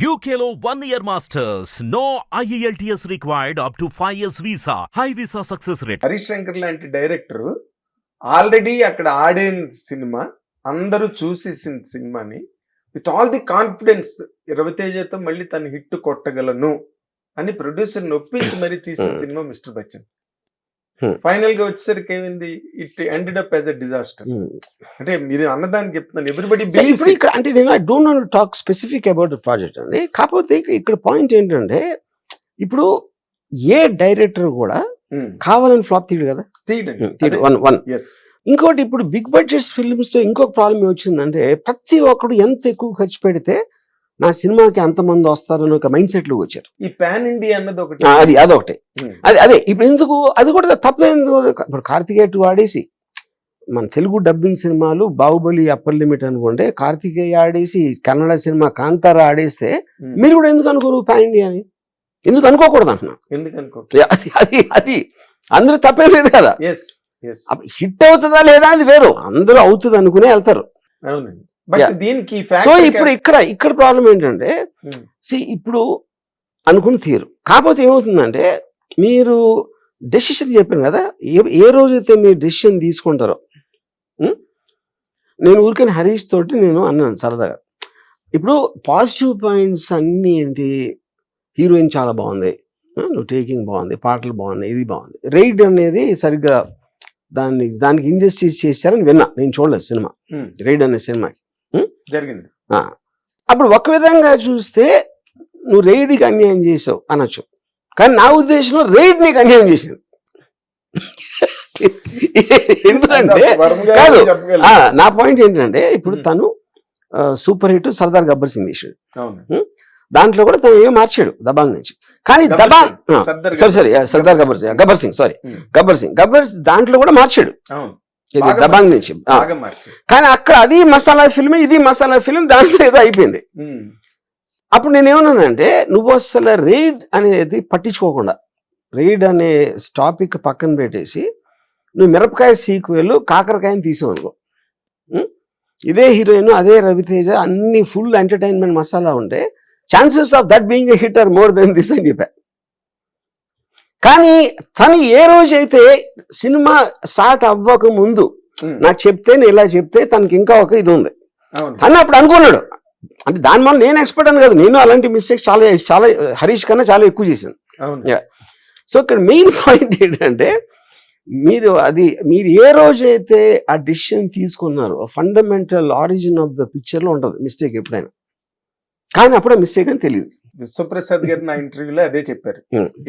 One year masters. No E IELTS required up to 5 years visa. High visa success rate. Harish Shankar లాంటి director already అక్కడ ఆడిన cinema అందరూ చూసేసిన సినిమాని విత్ ఆల్ ది కాన్ఫిడెన్స్ రవితేజతో మళ్ళీ తను హిట్ కొట్టగలను అని ప్రొడ్యూసర్ ఒప్పించి మరీ తీసిన Hmm. Cinema mister Bachchan. ఫైనల్గా వచ్చేసరికి ఏమైంది? It ended up as a disaster అంటే మీరు అన్నదానికి చెప్తున్నాను ఎవ్రీబడి ఇక్కడ అంటే నేను I don't want talk specific about the project అండి. కాకపోతే ఇక్కడ- పాయింట్ ఏంటంటే ఇప్పుడు ఏ డైరెక్టర్ కూడా కావాలని ఫ్లాప్ తీయడు కదా? తీయడు వన్ వన్ ఇంకోటి ఇప్పుడు బిగ్ బడ్జెట్ ఫిల్మ్స్తో ఇంకొక ప్రాబ్లం ఏమొచ్చిందంటే ప్రతి ఒక్కడు ఎంత ఎక్కువ ఖర్చు పెడితే నా సినిమాకి అంతమంది వస్తారని ఒక మైండ్ సెట్లో వచ్చారు. ఈ పాన్ ఇండియా అన్నది ఒకటి. అది అదొకటి. అది అదే ఇప్పుడు ఎందుకు అది కూడా తప్పేందుకు ఇప్పుడు కార్తికేయ టూ ఆడేసి మన తెలుగు డబ్బింగ్ సినిమాలు బాహుబలి అప్పర్ లిమిట్ అనుకోండి కార్తికేయ ఆడేసి కన్నడ సినిమా కాంతార ఆడేస్తే. మీరు కూడా ఎందుకు అనుకోరు పాన్ ఇండియా అని ఎందుకు అనుకోకూడదు అంటున్నా ఎందుకు అనుకో అది అది అది. అందరూ తప్పేం లేదు కదా. హిట్ అవుతుందా లేదా అది వేరు. అందరూ అవుతుంది అనుకునే వెళ్తారు. అవునండి. బట్. దీనికి సో ఇప్పుడు ఇక్కడ ఇక్కడ ప్రాబ్లం ఏంటంటే Hmm. సి ఇప్పుడు అనుకుని తీరు కాకపోతే ఏమవుతుందంటే మీరు డెసిషన్ చెప్పాను కదా ఏ ఏ రోజైతే మీరు డెసిషన్ తీసుకుంటారో? నేను ఊరికని హరీష్ తోటి నేను అన్నాను సరదాగా ఇప్పుడు పాజిటివ్ పాయింట్స్ అన్నీ ఏంటి హీరోయిన్ చాలా బాగుంది నువ్వు టేకింగ్ బాగుంది పాటలు బాగున్నాయి ఇది బాగుంది రైడ్ అనేది సరిగ్గా దాన్ని దానికి ఇంజస్టిస్ చేశారని విన్నా నేను చూడలేదు సినిమా Hmm. రైడ్ అనే సినిమా జరిగింది. అప్పుడు ఒక విధంగా చూస్తే నువ్వు రైడ్కి అన్యాయం చేసావు అనొచ్చు. కానీ నా ఉద్దేశంలో రైడ్ నీకు అన్యాయం చేసింది. ఎందుకంటే కాదు. నా పాయింట్ ఏంటంటే ఇప్పుడు. తను సూపర్ హిట్ సర్దార్ గబ్బర్ సింగ్ అవును. దాంట్లో కూడా తను ఏం మార్చాడు దబాంగ్ నుంచి. కానీ Dabangg sorry sorry Sardaar. Gabbar Singh Gabbar Singh sorry. Gabbar Singh Gabbar దాంట్లో కూడా మార్చాడు. దబాంగ్. నుంచి కానీ అక్కడ అది మసాలా ఫిల్మ్ ఇది మసాలా ఫిల్మ్ దాంట్లో ఏదో అయిపోయింది. అప్పుడు నేను ఏమన్నానంటే నువ్వు అసలు రైడ్ అనేది పట్టించుకోకుండా రైడ్ అనే టాపిక్ పక్కన పెట్టేసి నువ్వు మిరపకాయ సీక్వెల్ కాకరకాయని తీసావు అనుకో ఉం? ఇదే హీరోయిన్ అదే రవితేజ అన్ని ఫుల్ ఎంటర్టైన్మెంట్ మసాలా ఉంటే chances of that being a hit are more than this అని చెప్పా కానీ తను ఏ రోజైతే సినిమా స్టార్ట్ అవ్వక ముందు. నాకు చెప్తే నేను ఇలా చెప్తే తనకి ఇంకా ఒక ఇది ఉంది. తను అప్పుడు అనుకున్నాడు. అంటే దాని వల్ల నేను ఎక్స్పర్ట్ అని కాదు నేను అలాంటి మిస్టేక్స్ చాలా చాలా హరీష్ కన్నా చాలా ఎక్కువ చేశాను. సో ఇక్కడ మెయిన్ పాయింట్ ఏంటంటే మీరు అది మీరు ఏ రోజైతే ఆ డిసిషన్ తీసుకున్నారో ఫండమెంటల్ ఆరిజిన్ ఆఫ్ ద పిక్చర్లో ఉంటుంది మిస్టేక్ ఎప్పుడైనా. కానీ అప్పుడే మిస్టేక్ అని తెలియదు. విశ్వప్రసాద్ గారు నా ఇంటర్వ్యూలో అదే చెప్పారు.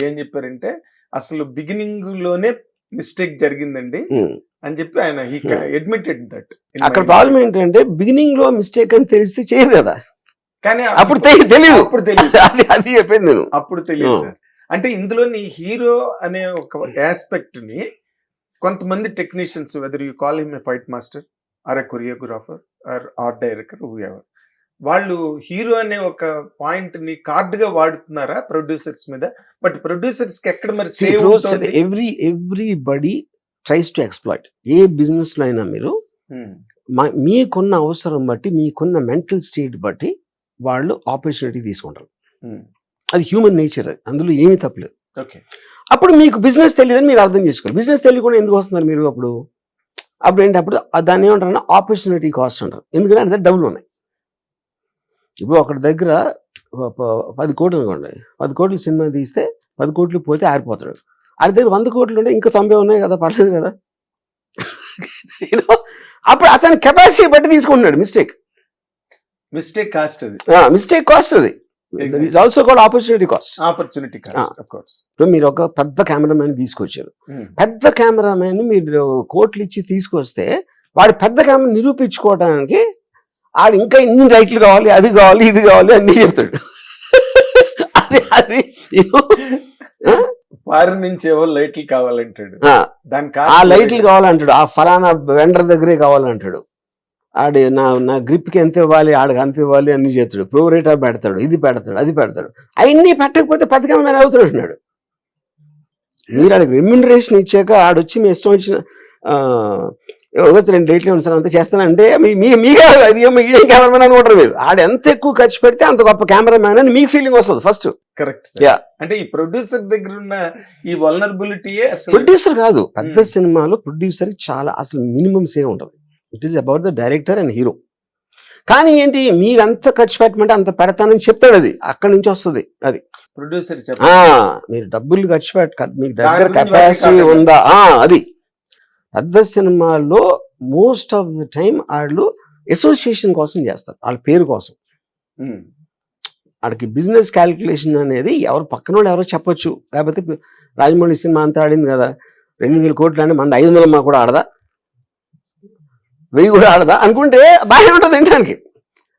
ఏం చెప్పారంటే అసలు బిగినింగ్లోనే మిస్టేక్ జరిగిందండి. అని చెప్పి ఆయన. అడ్మిటెడ్ దట్ అక్కడ ప్రాబ్లం ఏంటంటే బిగినింగ్లో మిస్టేక్ అని తెలిస్తే చేయరు కదా. కానీ అప్పుడు తెలి- తెలియదు అప్పుడు తెలియదు అది చెప్పింది నేను. అప్పుడు తెలియదు అంటే ఇందులో నీ హీరో అనే ఒక ఆస్పెక్ట్ని కొంతమంది technicians whether you call him a fight master or a choreographer or art director whoever వాళ్ళు హీరో అనే ఒక పాయింట్ని కార్డ్గా వాడుతున్నారా ప్రొడ్యూసర్స్ మీద? బట్ ప్రొడ్యూసర్స్కి ఎక్కడ మరి save every everybody tries to exploit a బిజినెస్లో అయినా మీరు Hmm. మీకున్న అవసరం బట్టి మీకున్న మెంటల్ స్టేట్ బట్టి వాళ్ళు ఆపర్చునిటీ తీసుకుంటారు. Hmm. అది హ్యూమన్ నేచర్ అది అందులో ఏమీ తప్పలేదు ఓకే అప్పుడు మీకు బిజినెస్ తెలియదని మీరు అర్థం చేసుకోవాలి. బిజినెస్ తెలియకుండా ఎందుకు వస్తున్నారు మీరు అప్పుడు? అప్పుడు ఏంటి? అప్పుడు దాన్ని ఏమంటారు ఆపర్చునిటీ కాస్ట్ అంటారు. ఎందుకంటే అంటే డబ్బులు ఉన్నాయి. ఇప్పుడు ఒకటి దగ్గర పది కోట్లు అనుకోండి పది కోట్లు సినిమా తీస్తే పది కోట్లు పోతే ఆరిపోతాడు. ఆడి దగ్గర వంద కోట్లు ఉంటే ఇంకా తొంభై ఉన్నాయి కదా పర్లేదు కదా? అప్పుడు అతని కెపాసిటీ బట్టి తీసుకుంటున్నాడు మిస్టేక్ మిస్టేక్ కాస్ట్ అది. మిస్టేక్ కాస్ట్ అది. Also called opportunity cost opportunity cost మీరు ఒక పెద్ద కెమెరామ్యాన్ తీసుకొచ్చారు. పెద్ద కెమెరామ్యాన్ మీరు కోట్లు ఇచ్చి తీసుకొస్తే వాడు పెద్ద కెమెరా నిరూపించుకోవడానికి ఆడు ఇంకా ఇన్ని రైట్లు కావాలి అది కావాలి ఇది కావాలి అన్ని చెప్తాడు. అది అది ఫారిన్ నుంచి ఏవో లైట్లు కావాలంటాడు? ఆ, దాని ఆ లైట్లు కావాలంటాడు. ఆ ఫలానా వెండర్ దగ్గరే కావాలంటాడు. ఆడి నా నా గ్రిప్కి ఎంత ఇవ్వాలి ఆడికి అంత ఇవ్వాలి అన్ని చేస్తాడు. ప్రోరేటా పెడతాడు ఇది పెడతాడు అది పెడతాడు. అవన్నీ పెట్టకపోతే కెమెరా అవుతాడు అంటున్నాడు. మీరు ఆడికి రెమ్యునరేషన్ ఇచ్చాక ఆడొచ్చి మీ ఇష్టం వచ్చిన వచ్చి రెండు డేట్లు ఉంది సార్ అంత చేస్తానంటే మీ మీ మీకే ఈడే కెమెరామెన్ అనుకుంటారు మీరు ఆడ ఎంత ఎక్కువ ఖర్చు పెడితే అంత గొప్ప కెమెరామ్యాన్ అని మీకు ఫీలింగ్ వస్తుంది ఫస్ట్ కరెక్ట్ Yeah. అంటే ఈ ప్రొడ్యూసర్ దగ్గర ఉన్న ఈ వల్నరబిలిటీయే ప్రొడ్యూసర్ కాదు. పెద్ద Hmm. సినిమాలో ప్రొడ్యూసర్ చాలా అసలు మినిమం సే ఉంటుంది. It is about the director and hero కానీ ఏంటి మీరంత ఖర్చు పెట్టమంటే అంత పెడతానని చెప్తాడు అది. అక్కడి నుంచి వస్తుంది అది. ప్రొడ్యూసర్ మీరు డబ్బులు ఖర్చు పెట్ట మీకు దగ్గర కెపాసిటీ ఉందా? అది. పెద్ద సినిమాల్లో మోస్ట్ ఆఫ్ ద టైం వాళ్ళు అసోసియేషన్ కోసం చేస్తారు. వాళ్ళ పేరు కోసం. వాడికి బిజినెస్ క్యాలిక్యులేషన్ అనేది ఎవరు పక్కన వాళ్ళు ఎవరో చెప్పొచ్చు. లేకపోతే రాజమౌళి సినిమా అంతా ఆడింది కదా. రెండు వేల కోట్లు అంటే మన ఐదు వందల కూడా ఆడదా? వెయ్యి కూడా ఆడదా? అనుకుంటే బాగానే ఉంటుంది తినడానికి.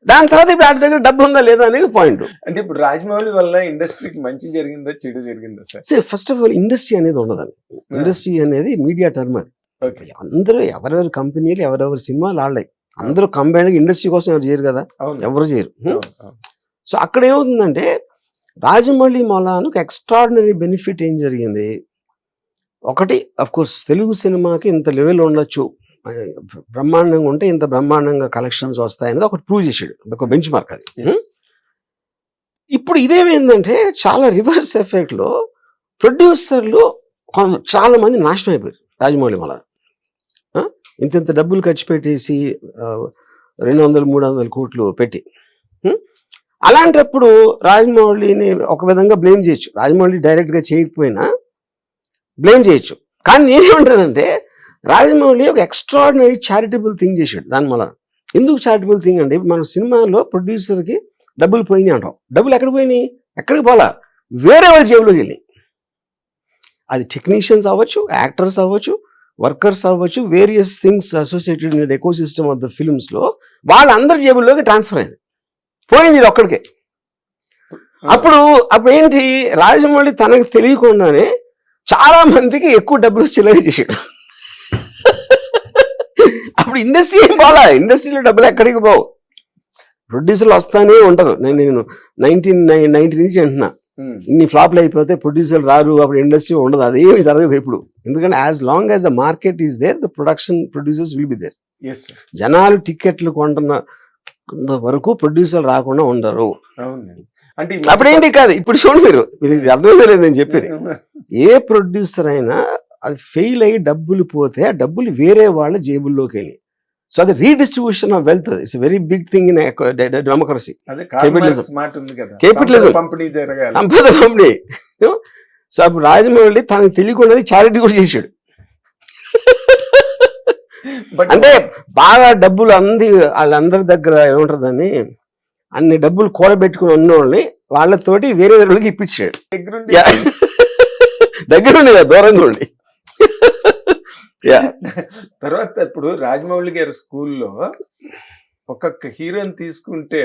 దాని తర్వాత ఇప్పుడు ఆడి దగ్గర డబ్బు ఉందా లేదా అనేది పాయింట్ అంటే ఇప్పుడు రాజమౌళి వల్ల ఇండస్ట్రీకి మంచి జరిగిందా చెడు జరిగిందా సార్? సరే ఫస్ట్ ఆఫ్ ఆల్ ఇండస్ట్రీ అనేది ఉండదండి. ఇండస్ట్రీ అనేది మీడియా టర్మ్ అది. ఓకే. అందరూ ఎవరెవరి కంపెనీలు ఎవరెవరి సినిమాలు ఆడలేయి అందరూ కంబైన్ ఇండస్ట్రీ కోసం ఎవరు చేయరు కదా? ఎవరు చేయరు. సో అక్కడ ఏమవుతుందంటే రాజమౌళి మౌలానుకు ఎక్స్ట్రాడినరీ బెనిఫిట్ ఏం జరిగింది? ఒకటి అఫ్ కోర్స్ తెలుగు సినిమాకి ఇంత లెవెల్ ఉండొచ్చు. బ్రహ్మాండంగా ఉంటే ఇంత బ్రహ్మాండంగా కలెక్షన్స్ వస్తాయనేది ఒకటి ప్రూవ్ చేసాడు ఒక బెంచ్ మార్క్ అది. ఇప్పుడు ఇదేమైందంటే చాలా రివర్స్ ఎఫెక్ట్లో ప్రొడ్యూసర్లు చాలా మంది నాశనం అయిపోయారు రాజమౌళి మళ్ళా? ఇంత ఇంత డబ్బులు ఖర్చు పెట్టేసి రెండు వందలు మూడు వందల కోట్లు పెట్టి. అలాంటప్పుడు రాజమౌళిని ఒక విధంగా బ్లేమ్ చేయొచ్చు. రాజమౌళి డైరెక్ట్గా చేయకపోయినా బ్లేమ్ చేయొచ్చు. కానీ నేనేమంటానంటే రాజమౌళి ఒక ఎక్స్ట్రాడినరీ చారిటబుల్ థింగ్ చేశాడు దాని వల్ల ఎందుకు చారిటబుల్ థింగ్ అంటే మన సినిమాలో ప్రొడ్యూసర్కి డబ్బులు పోయినాయి అంటాం. డబ్బులు ఎక్కడ పోయినాయి? ఎక్కడికి పోలా వేరే వాళ్ళ జేబులోకి వెళ్ళి అది టెక్నీషియన్స్ అవ్వచ్చు యాక్టర్స్ అవ్వచ్చు వర్కర్స్ అవ్వచ్చు various things associated with ecosystem of the ఫిల్మ్స్లో వాళ్ళందరి జేబుల్లోకి ట్రాన్స్ఫర్ అయింది పోయింది ఇది ఒక్కడికే. అప్పుడు అప్పుడు ఏంటి రాజమౌళి తనకు తెలియకుండానే చాలా మందికి ఎక్కువ డబ్బులు చిల్లర చేసాడు అప్పుడు ఇండస్ట్రీ ఏం పోలా ఇండస్ట్రీలో డబ్బులు ఎక్కడికి పోవు. ప్రొడ్యూసర్లు వస్తానే ఉంటారు. నేను నేను నైన్టీన్ నైన్టీ నుంచి అంటున్నా. ఇన్ని ఫ్లాప్లు అయిపోతే ప్రొడ్యూసర్ రారు అప్పుడు ఇండస్ట్రీ ఉండదు. అదేమి జరగదు ఇప్పుడు ఎందుకంటే as long as the market is there the production producers will be there. జనాలు టికెట్లు కొంటున్న వరకు ప్రొడ్యూసర్ రాకుండా ఉండరు. అంటే ఈ అప్పుడు ఏంటి కాదు? ఇప్పుడు చూడండి మీరు. ఇది ఇది అర్థమైతే నేను చెప్పేది. ఏ ప్రొడ్యూసర్ అయినా అది ఫెయిల్ అయ్యి డబ్బులు పోతే ఆ డబ్బులు వేరే వాళ్ళ జేబుల్లోకి వెళ్ళి సో అది redistribution of wealth it's very big thing in democracy పంపిణీ. సో అప్పుడు రాజమౌళి తనకు తెలియకుండా చారిటీ కూడా చేశాడు. అంటే బాగా డబ్బులు అంది వాళ్ళందరి దగ్గర ఏమంటారు దాన్ని అన్ని డబ్బులు కూడబెట్టుకుని ఉన్నోళ్ళని వాళ్ళతోటి వేరే వేరే వాళ్ళకి ఇప్పించాడు. దగ్గరుండి కదా దూరంగా ఉండి. తర్వాత ఇప్పుడు రాజమౌళి గారి స్కూల్లో ఒక్కొక్క హీరోని తీసుకుంటే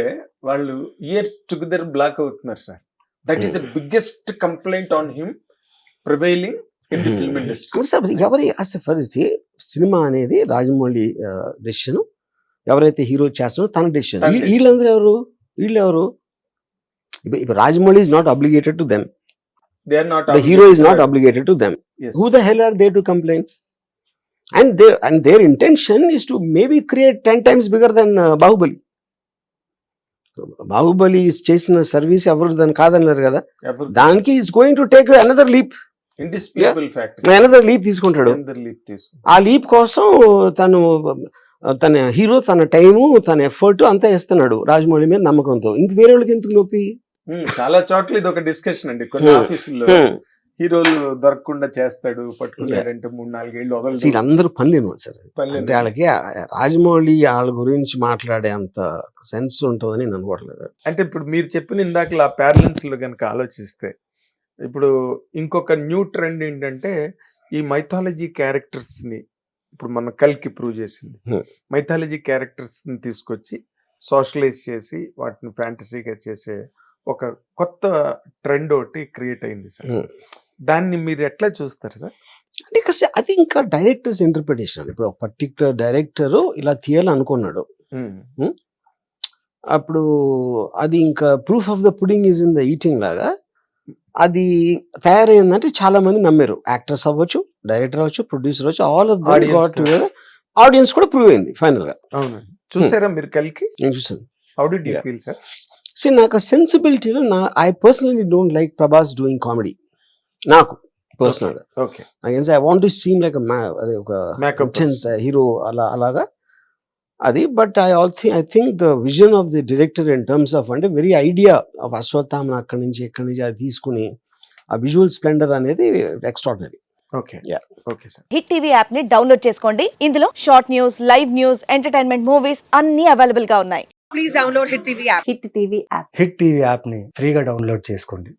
వాళ్ళు ఇయర్స్ టుగెదర్ బ్లాక్ అవుతున్నారు sir. That is the biggest complaint on him prevailing in the film industry ఎవరి అసఫరిసి సినిమా అనేది రాజమౌళి డెసిషన్ ఎవరైతే హీరో చేస్తారో తన డెసిషన్. వీళ్ళందరూ ఎవరు? వీళ్ళు ఎవరు ఇప్పుడు Rajamouli is not obligated to them they are not the hero is not obligated to them who the hell are they to complain? And their and their intention is to maybe create 10 times bigger than uh, bahubali. Baahubali చేసిన service ఎవరు దాన్ని కాదన్నారు కదా? దానికి is going to take another leap another leap తీసుకుంటాడు. ఆ leap కోసం తను తన హీరో తన టైము తన ఎఫర్ట్ అంతా ఇస్తున్నాడు రాజమౌళి మీద నమ్మకంతో. ఇంక వేరే వాళ్ళకి ఎందుకు నొప్పి? చాలా చోట్ల ఇది ఒక డిస్కషన్ అండి. కొన్ని. ఆఫీసుల్లో హీరోలు దొరకకుండా చేస్తాడు పట్టుకున్నాడంటే మూడు నాలుగేళ్ళు వదలదు వీళ్ళందరూ పనులు సార్ పల్లెలు. అంటే వాళ్ళకి రాజమౌళి వాళ్ళ గురించి మాట్లాడే అంత సెన్స్ ఉంటుందని నేను అనుకోవట్లేదు అంటే ఇప్పుడు మీరు చెప్పిన ఇందాక ఆ లో కనుక ఆలోచిస్తే ఇప్పుడు ఇంకొక న్యూ ట్రెండ్ ఏంటంటే ఈ మైథాలజీ క్యారెక్టర్స్ని ఇప్పుడు మన కల్కి ప్రూవ్ చేసింది Hmm. మైథాలజీ క్యారెక్టర్స్ని తీసుకొచ్చి సోషలైజ్ చేసి వాటిని ఫ్యాంటసీగా చేసే ఒక కొత్త ట్రెండ్ ఒకటి క్రియేట్ అయింది సార్ Hmm. దాన్ని మీరు ఎట్లా చూస్తారు సార్? అంటే కసి అది ఇంకా డైరెక్టర్స్ ఇంటర్ప్రిటేషన్ ఇప్పుడు ఒక పర్టికులర్ డైరెక్టర్ ఇలా తీయాలనుకున్నాడు అప్పుడు అది ఇంకా proof of the pudding is in the eating లాగా అది తయారైందంటే చాలా మంది నమ్మారు. యాక్టర్స్ అవ్వచ్చు డైరెక్టర్ అవ్వచ్చు ప్రొడ్యూసర్ అవ్వచ్చు ఆల్ ఆఫ్ టుగెదర్ ఆడియన్స్ కూడా. ప్రూవ్ అయింది ఫైనల్గా. చూసారా మీరు కలికి? నేను చూసాను how do you Yeah. Feel sir so నాకు సెన్సిబిలిటీలో నా I personally don't like Prabhas doing comedy నాకు personal okay I want to seem like అదే ఒక ఇంటెన్స్ హీరో అలా అలాగా. అది but I all think I think the vision of the director in terms of అంటే వెరీ ఐడియా ఆఫ్ అశ్వత్థామన్ అక్కడి నుంచి ఎక్కడి నుంచి అది తీసుకుని ఆ విజువల్ స్ప్లెండర్ అనేది extraordinary okay Yeah. Okay sir hit TV యాప్ని డౌన్లోడ్ చేసుకోండి. ఇందులో short news live news entertainment movies అన్ని అవైలబుల్గా ఉన్నాయి. Please download Hit TV app. Hit TV app hit TV యాప్ని ఫ్రీగా డౌన్లోడ్ చేసుకోండి.